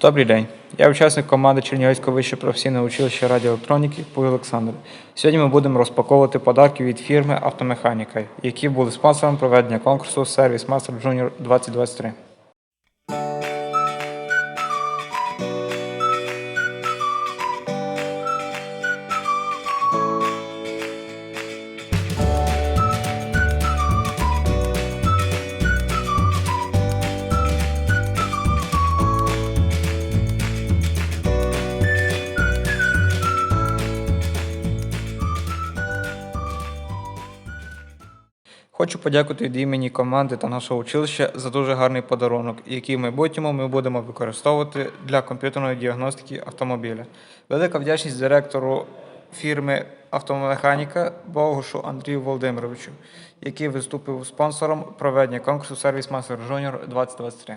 Добрий день. Я учасник команди Чернігівського вищого професійного училища радіоелектроніки Пуй Олександр. Сьогодні ми будемо розпаковувати подарки від фірми Автомеханіка, які були спонсором проведення конкурсу Сервіс Мастер Junior 2023. Хочу подякувати від імені команди та нашого училища за дуже гарний подарунок, який в майбутньому ми будемо використовувати для комп'ютерної діагностики автомобіля. Велика вдячність директору фірми Автомеханіка Богушу Андрію Володимировичу, який виступив спонсором проведення конкурсу Сервіс Мастер Junior 2023.